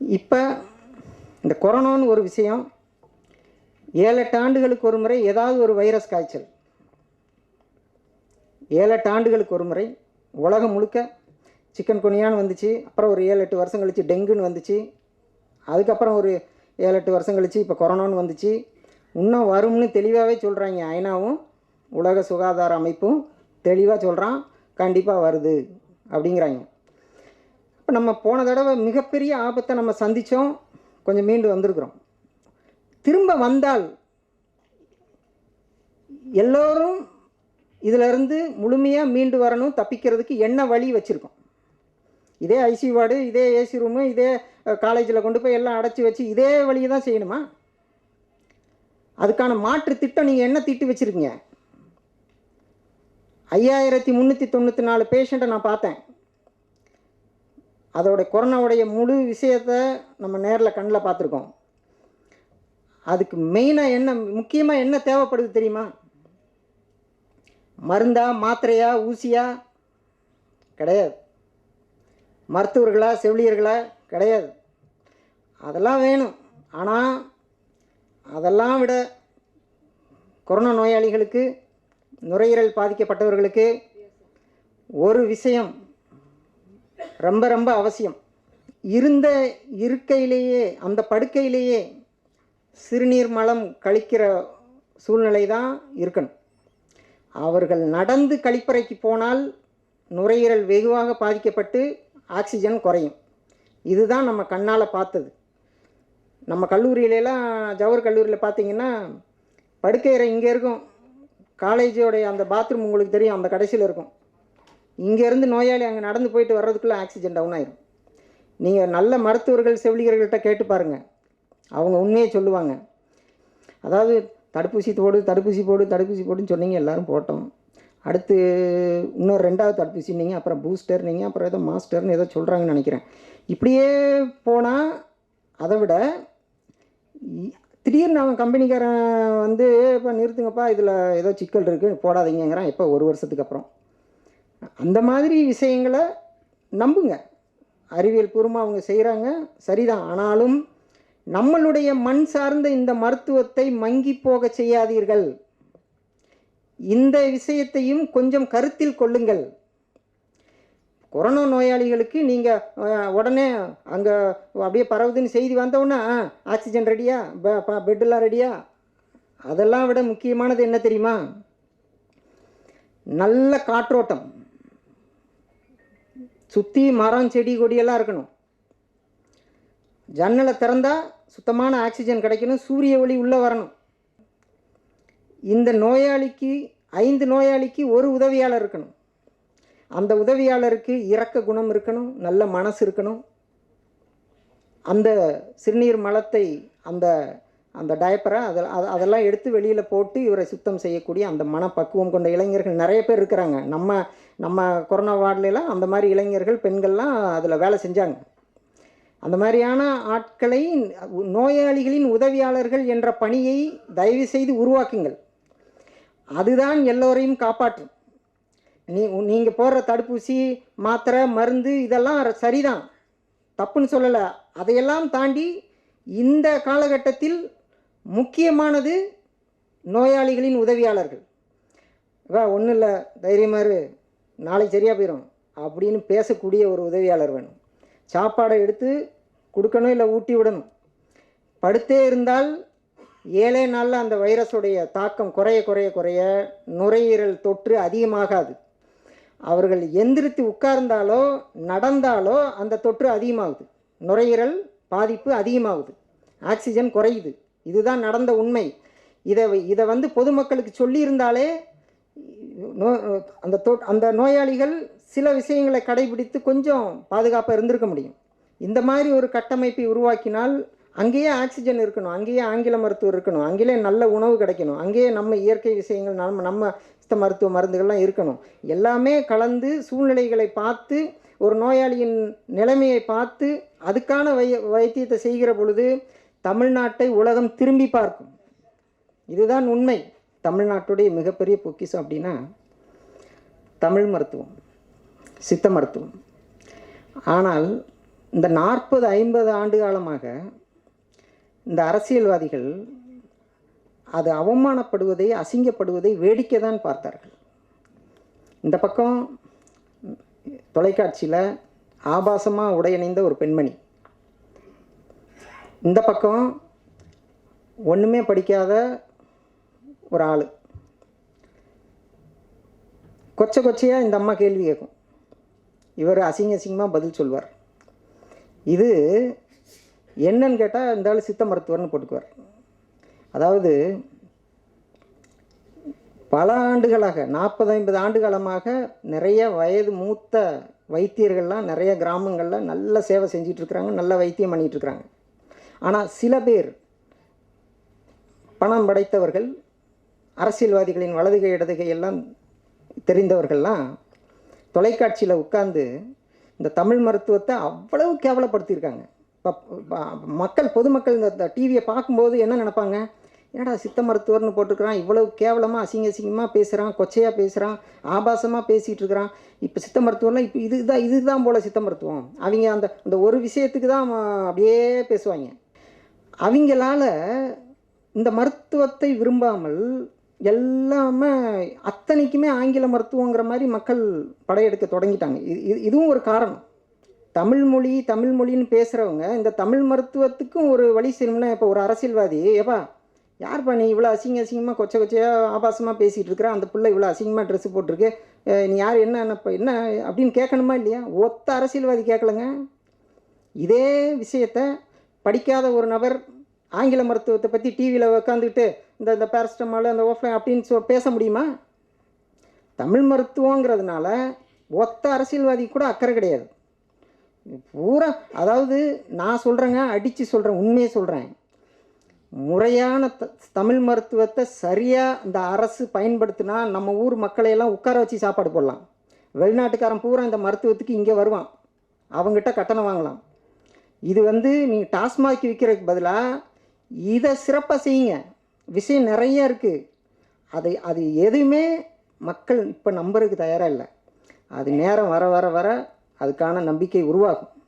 இப்போ இந்த கொரோனான்னு ஒரு விஷயம் ஏழு எட்டு ஆண்டுகளுக்கு ஒரு முறை ஏதாவது ஒரு வைரஸ் காய்ச்சல். ஏழு எட்டு ஆண்டுகளுக்கு ஒரு முறை உலகம் முழுக்க சிக்கன் குனியான்னு வந்துச்சு அப்புறம் ஒரு ஏழு எட்டு வருஷம் கழிச்சு டெங்குன்னு வந்துச்சு அதுக்கப்புறம் ஒரு ஏழு எட்டு வருஷம் கழிச்சு இப்போ கொரோனான்னு வந்துச்சு. இன்னும் வரும்னு தெளிவாகவே சொல்கிறாங்க ஐநாவும் உலக சுகாதார அமைப்பும் தெளிவாக சொல்கிறான் கண்டிப்பாக வருது அப்படிங்கிறாங்க. இப்போ நம்ம போன தடவை மிகப்பெரிய ஆபத்தை நம்ம சந்தித்தோம் கொஞ்சம் மீண்டு வந்திருக்கிறோம். திரும்ப வந்தால் எல்லோரும் இதிலிருந்து முழுமையாக மீண்டு வரணும் தப்பிக்கிறதுக்கு என்ன வழி வச்சுருக்கோம். இதே ஐசி வார்டு இதே ஏசி ரூமு இதே காலேஜில் கொண்டு போய் எல்லாம் அடைச்சி வச்சு இதே வழியை தான் செய்யணுமா? அதுக்கான மாற்று திட்டம் நீங்கள் என்ன திட்டு வச்சுருக்கீங்க? ஐயாயிரத்தி முந்நூற்றி தொண்ணூற்றி நாலு பேஷண்ட்டை நான் பார்த்தேன். அதோடைய கொரோனாவுடைய முழு விஷயத்தை நம்ம நேரில் கண்ணில் பார்த்துருக்கோம். அதுக்கு மெயினாக என்ன முக்கியமாக என்ன தேவைப்படுது தெரியுமா? மருந்தா மாத்திரையா ஊசியா? கிடையாது. மருத்துவர்களா செவிலியர்களா? கிடையாது. அதெல்லாம் வேணும். ஆனால் அதெல்லாம் விட கொரோனா நோயாளிகளுக்கு நுரையீரல் பாதிக்கப்பட்டவர்களுக்கு ஒரு விஷயம் ரொம்ப ரொம்ப அவசியம். இருந்த இருக்கையிலேயே அந்த படுக்கையிலேயே சிறுநீர் மலம் கழிக்கிற சூழ்நிலை தான் இருக்கணும். அவர்கள் நடந்து கழிப்பறைக்கு போனால் நுரையீரல் வெகுவாக பாதிக்கப்பட்டு ஆக்சிஜன் குறையும். இதுதான் நம்ம கண்ணால் பார்த்தது. நம்ம கல்லூரியிலலாம் ஜவஹர் கல்லூரியில் பார்த்தீங்கன்னா படுக்கையறை இங்கே இருக்கும். காலேஜோடைய அந்த பாத்ரூம் உங்களுக்கு தெரியும் அந்த கடைசியில் இருக்கும். இங்கேருந்து நோயாளி அங்கே நடந்து போயிட்டு வர்றதுக்குள்ளே ஆக்சிஜன் டவுன் ஆயிரும். நீங்கள் நல்ல மருத்துவர்கள் செவிலியர்கள்ட்ட கேட்டு பாருங்கள் அவங்க உண்மையை சொல்லுவாங்க. அதாவது தடுப்பூசி போடு தடுப்பூசி போடு தடுப்பூசி போடுன்னு சொன்னீங்க எல்லோரும் போட்டோம். அடுத்து இன்னொரு ரெண்டாவது தடுப்பூசின்னீங்க அப்புறம் பூஸ்டர் நீங்கள் அப்புறம் ஏதோ மாஸ்டர்னு ஏதோ சொல்கிறாங்கன்னு நினைக்கிறேன். இப்படியே போனால் அதை விட திடீர்னு அவன் கம்பெனிக்காரன் வந்து இப்போ நிறுத்துங்கப்பா இதில் ஏதோ சிக்கல் இருக்குது போடாதீங்கங்கிறான் இப்போ ஒரு வருஷத்துக்கு அப்புறம். அந்த மாதிரி விஷயங்களை நம்புங்க. அறிவியல் பூர்வமாக அவங்க செய்கிறாங்க சரிதான். ஆனாலும் நம்மளுடைய மண் சார்ந்த இந்த மருத்துவத்தை மங்கி போக செய்யாதீர்கள். இந்த விஷயத்தையும் கொஞ்சம் கருத்தில் கொள்ளுங்கள். கொரோனா நோயாளிகளுக்கு நீங்கள் உடனே அங்கே அப்படியே பரவுதுன்னு செய்தி வந்தோன்னா ஆக்சிஜன் ரெடியா? பெட்டெல்லாம் ரெடியா? அதெல்லாம் விட முக்கியமானது என்ன தெரியுமா? நல்ல காற்றோட்டம். சுற்றி மரம் செடி கொடியெல்லாம் இருக்கணும். ஜன்னலை திறந்தால் சுத்தமான ஆக்சிஜன் கிடைக்கணும். சூரிய ஒளி உள்ளே வரணும். இந்த நோயாளிக்கு ஐந்து நோயாளிக்கு ஒரு உதவியாளர் இருக்கணும். அந்த உதவியாளருக்கு இறக்க குணம் இருக்கணும் நல்ல மனசு இருக்கணும். அந்த சிறுநீர் மலத்தை அந்த அந்த டயப்பரை அதை அதெல்லாம் எடுத்து வெளியில் போட்டு இவரை சுத்தம் செய்யக்கூடிய அந்த மனப்பக்குவம் கொண்ட இளைஞர்கள் நிறைய பேர் இருக்கிறாங்க. நம்ம நம்ம கொரோனா வார்டுலாம் அந்த மாதிரி இளைஞர்கள் பெண்கள்லாம் அதில் வேலை செஞ்சாங்க. அந்த மாதிரியான ஆட்களை நோயாளிகளின் உதவியாளர்கள் என்ற பணியை தயவு செய்து உருவாக்குங்கள். அதுதான் எல்லோரையும் காப்பாற்றும். நீ நீங்கள் போடுற தடுப்பூசி மாத்திரை மருந்து இதெல்லாம் சரிதான். தப்புன்னு சொல்லலை. அதையெல்லாம் தாண்டி இந்த காலகட்டத்தில் முக்கியமானது நோயாளிகளின் உதவியாளர்கள். வா ஒன்றும் இல்லை தைரியமாக இரு நாளைக்கு சரியாக போயிடும் அப்படின்னு பேசக்கூடிய ஒரு உதவியாளர் வேணும். சாப்பாடை எடுத்து கொடுக்கணும் இல்லை ஊட்டி விடணும். படுத்தே இருந்தால் ஏழே நாளில் அந்த வைரஸுடைய தாக்கம் குறைய குறைய குறைய நுரையீரல் தொற்று அதிகமாகாது. அவர்கள் எந்திரித்து உட்கார்ந்தாலோ நடந்தாலோ அந்த தொற்று அதிகமாகுது. நுரையீரல் பாதிப்பு அதிகமாகுது. ஆக்சிஜன் குறையுது. இதுதான் நடந்த உண்மை. இதை இதை வந்து பொதுமக்களுக்கு சொல்லியிருந்தாலே நோ அந்த தொ அந்த நோயாளிகள் சில விஷயங்களை கடைபிடித்து கொஞ்சம் பாதுகாப்பாக இருந்திருக்க முடியும். இந்த மாதிரி ஒரு கட்டமைப்பை உருவாக்கினால் அங்கேயே ஆக்சிஜன் இருக்கணும் அங்கேயே ஆங்கில மருத்துவம் இருக்கணும் அங்கேயே நல்ல உணவு கிடைக்கணும் அங்கேயே நம்ம இயற்கை விஷயங்கள் நம்ம நம்ம சித்த மருத்துவ மருந்துகள்லாம் இருக்கணும். எல்லாமே கலந்து சூழ்நிலைகளை பார்த்து ஒரு நோயாளியின் நிலைமையை பார்த்து அதுக்கான வை வைத்தியத்தை செய்கிற பொழுது தமிழ்நாட்டை உலகம் திரும்பி பார்க்கும். இதுதான் உண்மை. தமிழ்நாட்டுடைய மிகப்பெரிய பொக்கிஷம் அப்படின்னா தமிழ் மருத்துவம் சித்த மருத்துவம். ஆனால் இந்த நாற்பது ஐம்பது ஆண்டு காலமாக இந்த அரசியல்வாதிகள் அது அவமானப்படுவதை அசிங்கப்படுவதை வேடிக்கை தான் பார்த்தார்கள். இந்த பக்கம் தொலைக்காட்சியில் ஆபாசமாக உடையணிந்த ஒரு பெண்மணி. இந்த பக்கம் ஒன்றுமே படிக்காத ஒரு ஆள். கொச்ச கொச்சையாக இந்த அம்மா கேள்வி கேட்கும் இவர் அசிங்க அசிங்கமாக பதில் சொல்வார். இது என்னன்னு கேட்டால் இந்த ஆள் சித்த மருத்துவர்னு போட்டுக்குவார். அதாவது பல ஆண்டுகளாக நாற்பது ஐம்பது ஆண்டு காலமாக நிறைய வயது மூத்த வைத்தியர்கள்லாம் நிறைய கிராமங்களில் நல்ல சேவை செஞ்சிட்ருக்குறாங்க நல்ல வைத்தியம் பண்ணிகிட்ருக்குறாங்க ஆனால் சில பேர் பணம் படைத்தவர்கள் அரசியல்வாதிகளின் வலதுகை இடதுகை எல்லாம் தெரிந்தவர்கள்லாம் தொலைக்காட்சியில் உட்கார்ந்து இந்த தமிழ் மருத்துவத்தை அவ்வளவு கேவலப்படுத்தியிருக்காங்க. இப்போ மக்கள் பொதுமக்கள் இந்த டிவியை பார்க்கும்போது என்ன நினைப்பாங்க? என்னடா சித்த மருத்துவர்னு போட்டிருக்கிறான் இவ்வளவு கேவலமாக அசிங்க அசிங்கமாக பேசுகிறான் கொச்சையாக பேசுகிறான் ஆபாசமாக பேசிகிட்டு இருக்கிறான். இப்போ சித்த மருத்துவம்லாம் இப்போ இதுதான் இதுதான் போல் சித்த மருத்துவம். அவங்க அந்த அந்த ஒரு விஷயத்துக்கு தான் அப்படியே பேசுவாங்க. அவங்களால இந்த மருத்துவத்தை விரும்பாமல் எல்லாமே அத்தனைக்குமே ஆங்கில மருத்துவங்கிற மாதிரி மக்கள் படையெடுக்க தொடங்கிட்டாங்க. இது இது- இதுவும் ஒரு காரணம். தமிழ் மொழி தமிழ் மொழின்னு பேசுகிறவங்க இந்த தமிழ் மருத்துவத்துக்கும் ஒரு வழி செய்யணும்னா இப்போ ஒரு அரசியல்வாதி ஏப்பா யார்ப்பா நீ இவ்வளோ அசிங்க அசிங்கமாக கொச்ச கொச்சையாக ஆபாசமாக பேசிகிட்டு இருக்கிற? அந்த பிள்ளை இவ்வளோ அசிங்கமாக ட்ரெஸ்ஸு போட்டிருக்கு. நீ யார்? என்ன இப்போ என்ன அப்படின்னு கேட்கணுமா இல்லையா? ஒத்த அரசியல்வாதி கேட்கலங்க. இதே விஷயத்த படிக்காத ஒரு நபர் ஆங்கில மருத்துவத்தை பற்றி டிவியில் உட்காந்துக்கிட்டு இந்த இந்த பேரஸ்டமால் அந்த ஓஃப்லைன் அப்படின்னு சொ பேச முடியுமா? தமிழ் மருத்துவங்கிறதுனால ஒத்த அரசியல்வாதி கூட அக்கறை கிடையாது. பூரா அதாவது நான் சொல்கிறேங்க அடித்து சொல்கிறேன் உண்மையை சொல்கிறேன் முறையான த தமிழ் மருத்துவத்தை சரியாக இந்த அரசு பயன்படுத்தினா நம்ம ஊர் மக்களையெல்லாம் உட்கார வச்சு சாப்பாடு போடலாம். வெளிநாட்டுக்காரன் பூரா இந்த மருத்துவத்துக்கு இங்கே வருவான். அவங்ககிட்ட கட்டணம் வாங்கலாம். இது வந்து நீங்கள் டாஸ்மாக் விற்கிறதுக்கு பதிலாக இதை சிறப்பாக செய்யுங்க. விஷயம் நிறைய இருக்குது அதை அது எதுவுமே மக்கள் இப்போ நம்புறதுக்கு தயாராக இல்லை. அது நேரம் வர வர வர அதுக்கான நம்பிக்கை உருவாகும்.